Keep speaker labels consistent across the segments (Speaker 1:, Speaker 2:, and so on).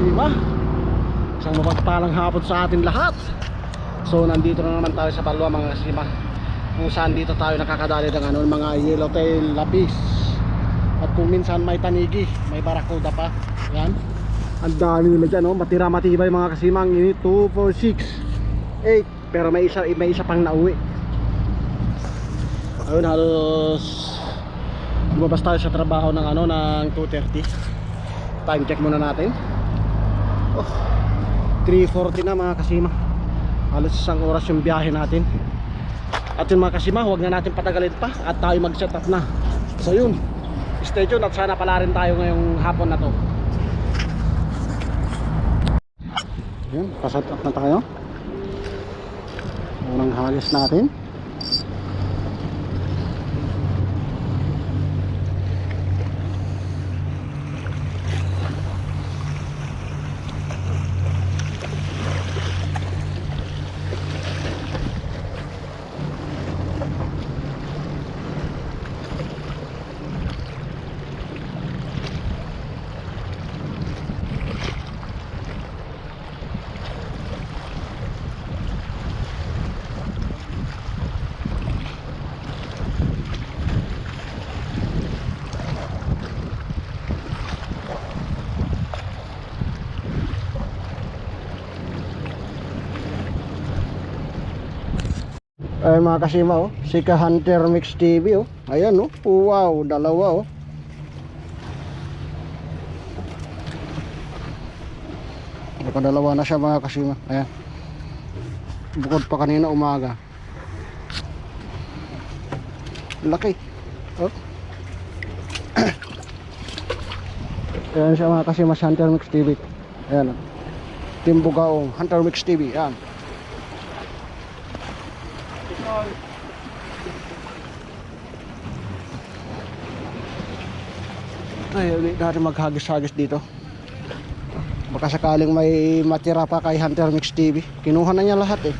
Speaker 1: Kasima? Isang mapagpalang hapon sa atin lahat. So nandito na naman tayo sa Palwa mga kasima Kung saan dito tayo nakakadali ng ano, mga yellowtail lapis. At kung minsan may tanigi, may barakuda pa. Yan Ang dami nila dyan, oh. matira matibay mga kasima. Ang init, 2, 4, 6, 8 Pero may isa, may isa pang nauwi. Ayun halos Lumabas tayo sa trabaho ng ano ng 2.30 Time check muna natin oh, 3.40 na mga kasima. Halos isang oras yung biyahe natin. At yun mga kasima Huwag na natin patagalin pa At tayo mag set up na. So yun. Stay tuned at sana pala rin tayo ngayong hapon na to. Yun, paset up na tayo. Unang halis natin Ay mga kasima oh, Sika Hunter Mix TV oh. Ayan oh. Wow, dalawa oh. Nakadalawa na siya mga kasima. Ayan. Bukod pa kanina umaga. Laki. Oh. Ayan siya mga kasima Hunter Mix TV. Ayan oh. Timbugaong Hunter Mix TV. Ayan. Ay, ulit natin maghagis-hagis dito. Baka sakaling may matira pa kay Hunter Mix TV. Kinuha na niya lahat eh.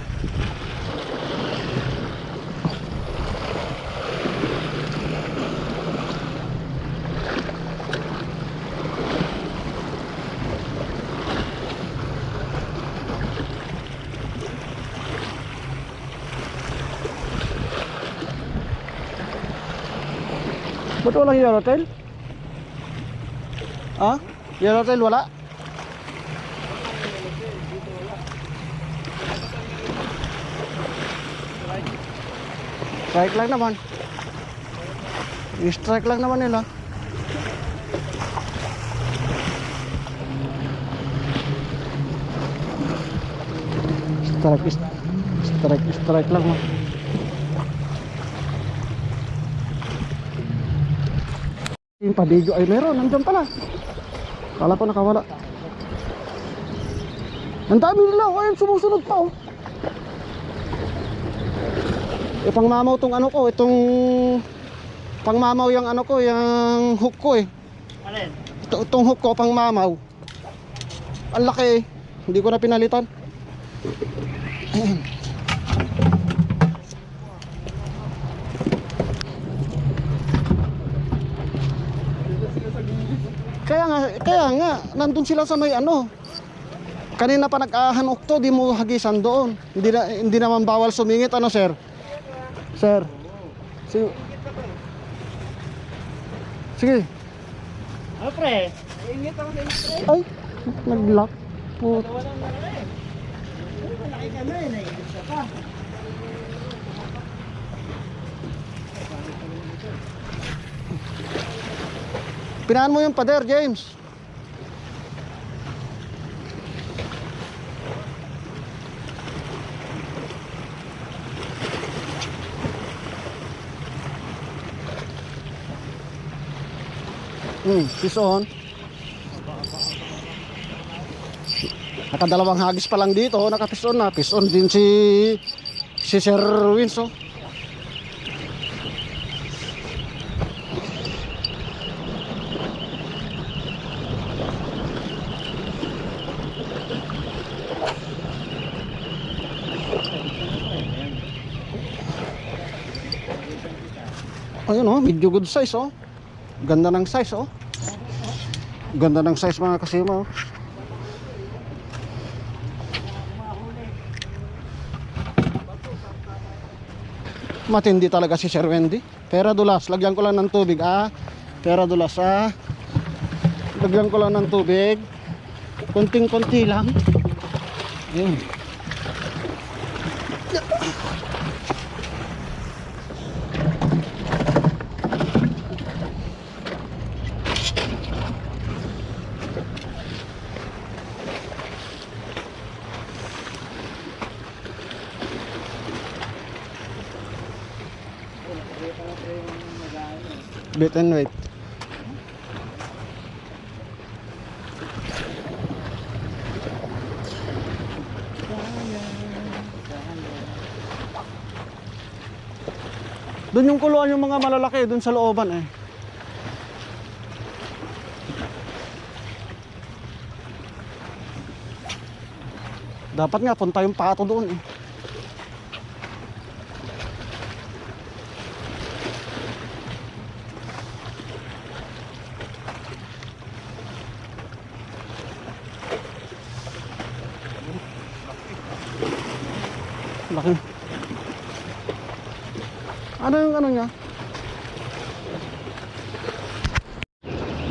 Speaker 1: Ba't walang yellowtail? Ha? Yellowtail wala? Strike lang naman. I-strike lang naman nila. Strike, strike, strike lang mo. Pabidyo ay meron, nandyan pala. Kala ko nakawala. Ang dami nila, oh, ayun sumusunod pa oh. Itong mamaw tong ano ko, itong pangmamaw yung ano ko, yung hook ko eh.
Speaker 2: Alin?
Speaker 1: Ito, itong hook ko pang mamaw. Ang laki eh. Hindi ko na pinalitan. nga, nandun sila sa may ano. Kanina pa nag-ahan okto, di mo hagisan doon. Hindi, na, hindi naman bawal sumingit, ano sir? Sir. Sige. Sige.
Speaker 2: Ano pre? Ingit ako sa inyo pre.
Speaker 1: Ay, nag-lock. Put.
Speaker 2: Eh. Malaki ka na eh. Naigit ka pa.
Speaker 1: Pinahan mo yung pader, James. Hmm, fish on. Nakadalawang hagis pa lang dito, naka-fish on na. Fish on din si si Sir Wins, oh. Ayun oh, medyo good size oh. Ganda ng size oh. Ganda ng size mga kasima. oh. Matindi talaga si Sir Wendy. Pera dulas, lagyan ko lang ng tubig ah. Pera dulas ah. Lagyan ko lang ng tubig. Konting-konti lang. Ayun. Bit and weight. Doon yung kuluan yung mga malalaki, doon sa looban eh. Dapat nga punta yung pato doon eh. Laki. Ano yung ano niya?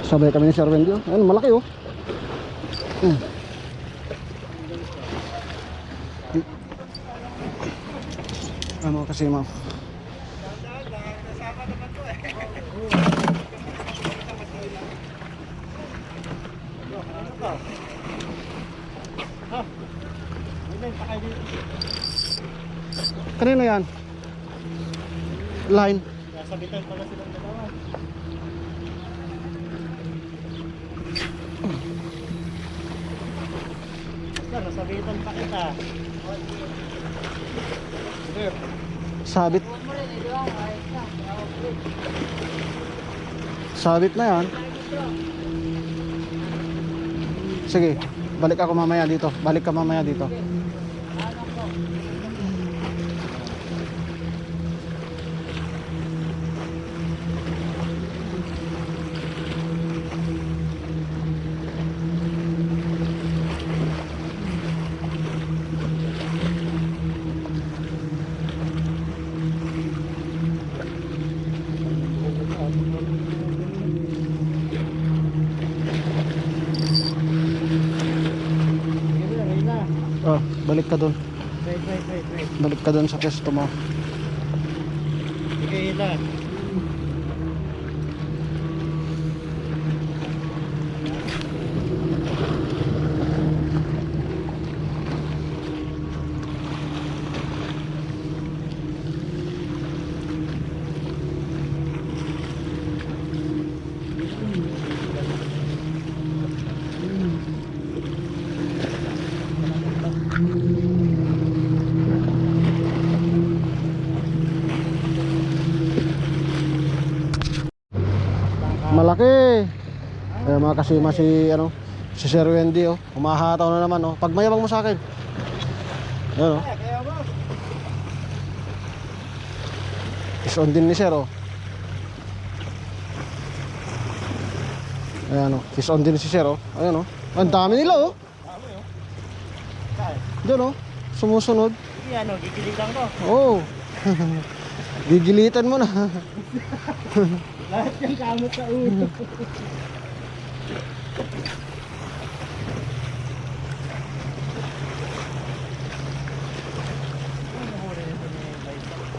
Speaker 1: Sabay kami ni Sir Wendy. oh. Ayun, malaki oh. Hmm. Ano kasi ma'am? Kanino yan? Line.
Speaker 2: Nasabitan pala silang dalawa. Yan, nasabitan pa kita.
Speaker 1: Sabit. Sabit na yan. Sige, balik ako mamaya dito. Balik ka mamaya dito.
Speaker 2: Sige, Reyna.
Speaker 1: Oh, balik ka doon.
Speaker 2: Wait, wait, wait, wait.
Speaker 1: Balik ka doon sa pwesto mo.
Speaker 2: Sige, Reyna.
Speaker 1: Malaki. Eh mga kasima si ano, si Sir Wendy oh. Humahataw na naman oh. Pag mayabang mo sa akin. Ayun oh. Is on din ni Sir oh. Ayan oh. Is on din si Sir oh. Ayan oh. Ang dami nila oh.
Speaker 2: Dami, oh.
Speaker 1: Doon oh. Sumusunod.
Speaker 2: Sige, ano, gigilitan ko.
Speaker 1: Oh. Gigilitan mo na.
Speaker 2: Lahat yung kamot sa ulo.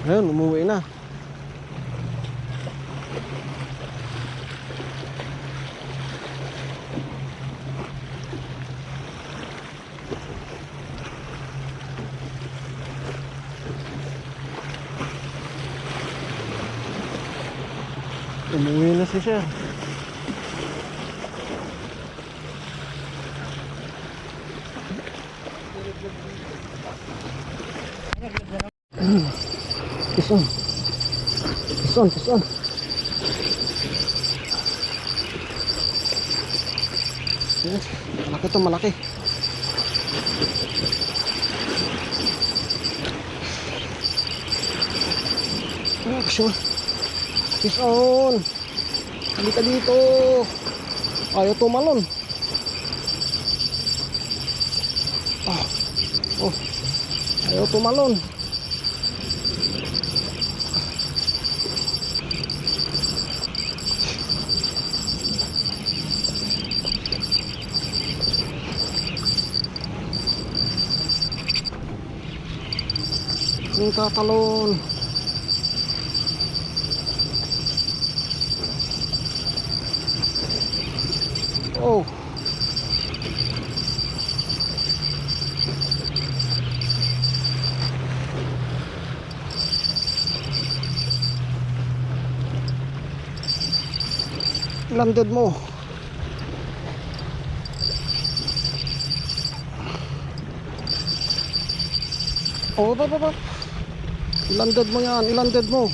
Speaker 1: Ayun, umuwi na. Umuwi na si Sir. Kiss on. Kiss on, kiss on. Yes, malaki to, malaki. Ah, kiss on. Kiss on. Halika dito. Ayaw tumalon. Ah. Oh. Ayaw tumalon. Tatalon. Oh. Landed mo. Oh, ba, ba, ba. Ilanded mo yan, ilanded mo.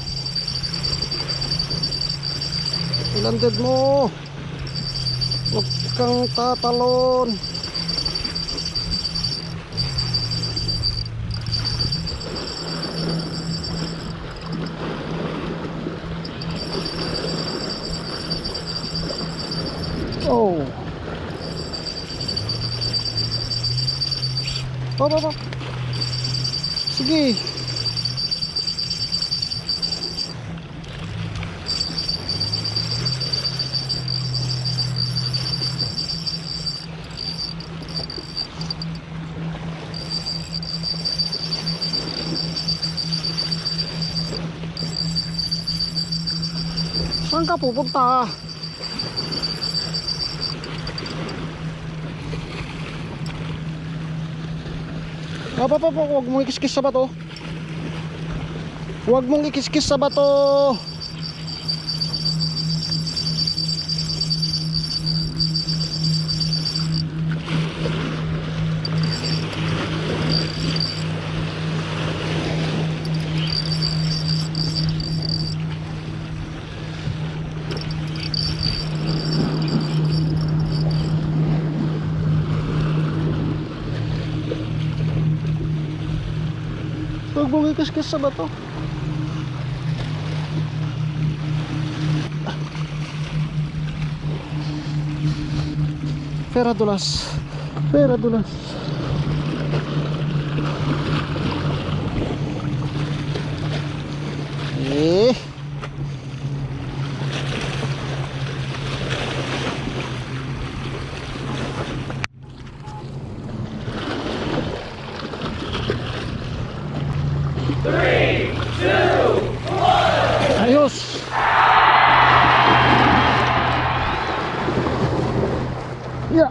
Speaker 1: Ilanded mo. Huwag kang tatalon. Oh. Ba, ba, ba. Sige. Saan ka pupunta? Apa pa po, huwag mong ikiskis sa bato. Huwag mong ikiskis sa bato. Huwag mong ikiskis sa bato. Pera dulas. Pera dulas. Eh. Ayos. Yeah.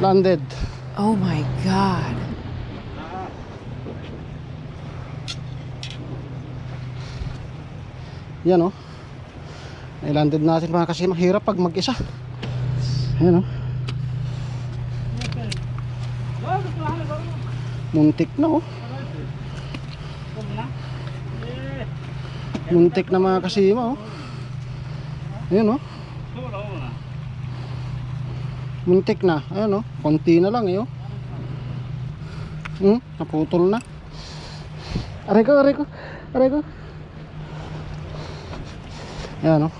Speaker 1: Landed.
Speaker 3: Oh my God.
Speaker 1: Yan oh. I-landed natin mga kasi mahirap pag mag-isa. Yan oh. Muntik na oh. Muntik na mga kasima oh. Ayan oh. Muntik na. Ayan oh. Konti na lang eh oh. Hmm, naputol na. Aray ko, aray ko. Aray ko. Ayan oh.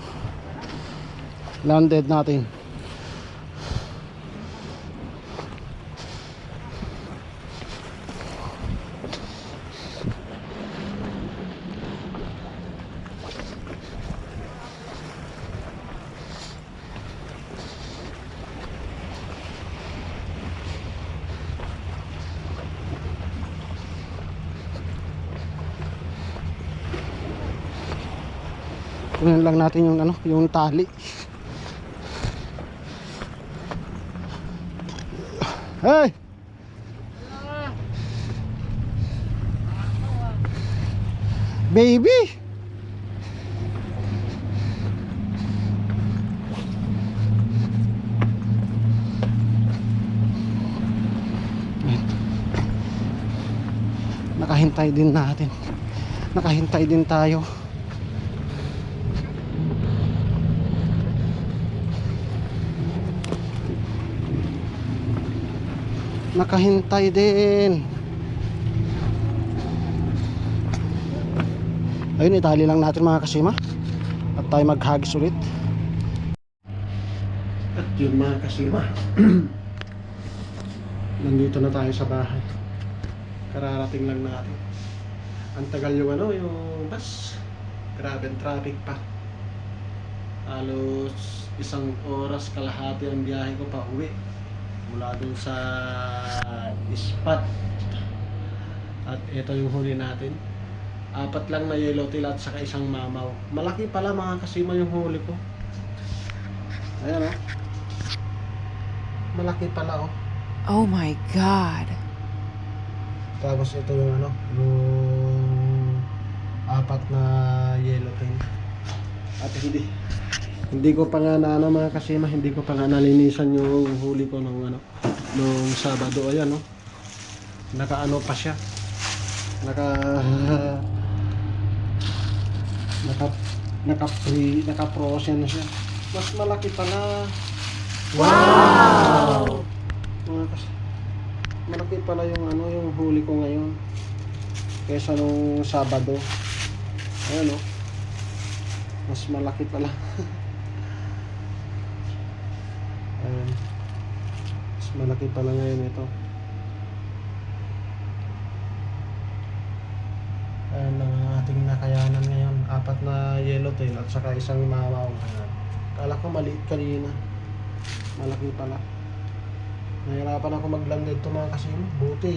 Speaker 1: Landed natin. Kunin lang natin yung ano, yung tali. Hey! Baby! Nakahintay din natin. Nakahintay din tayo. Nakahintay din. Ayun itali lang natin mga kasima. At tayo maghagis ulit. At yun mga kasima nandito na tayo sa bahay. Kararating lang natin. Ang tagal yung ano yung bus. Grabe ang traffic pa. Halos isang oras kalahati ang biyahe ko pa uwi mula dun sa spot at ito yung huli natin. Apat lang na yellowtail at saka isang mamaw. Malaki pala mga kasima yung huli ko. Ayan oh. Malaki pala oh.
Speaker 3: Oh my God.
Speaker 1: tapos ito yung ano yung apat na yellowtail at hindi hindi ko pa nga na ano mga kasima hindi ko pa nga nalinisan yung huli ko nung ano nung Sabado. Ayan no? Naka ano pa siya. Naka naka naka pre naka frozen siya. Mas malaki pala wow! Mga kas malaki pala yung ano yung huli ko ngayon kaysa nung Sabado. Ayan no? Mas malaki pala ayan. Mas malaki pala ngayon ito. Ayan ang ating nakayanan ngayon. Apat na yellowtail at saka isang mawaw. Ayan. Kala ko maliit kanina. Malaki pala. Nahirapan ako maglanded to mga kasino buti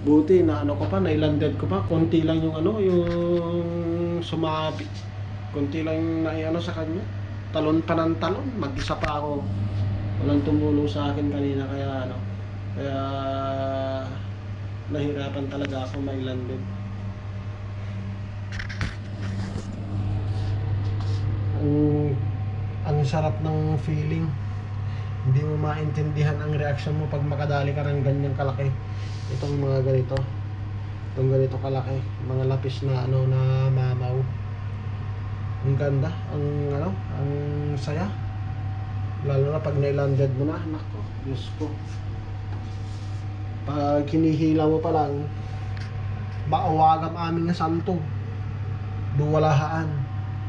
Speaker 1: buti na ano ko pa nailanded ko pa. Konti lang yung ano yung sumabi. Konti lang yung naiano sa kanya talon pa ng talon. Mag-isa pa ako. Walang tumulong sa akin kanina kaya ano kaya nahirapan talaga ako mailanded ang ang sarap ng feeling. Hindi mo maintindihan ang reaction mo pag makadali ka ng ganyang kalaki. Itong mga ganito. Itong ganito kalaki. Mga lapis na ano na mamaw ang ganda ang ano ang saya lalo na pag nailanded mo na nako Diyos ko pag hinihila mo pa lang maawagam aming santo duwalahaan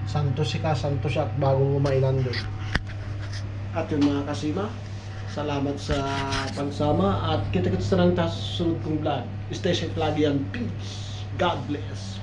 Speaker 1: santo si ka santo siya bago mo mailanded at yung mga kasima, salamat sa pagsama at kita-kits na lang sa susunod kong vlog. Stay safe lagi and peace. God bless.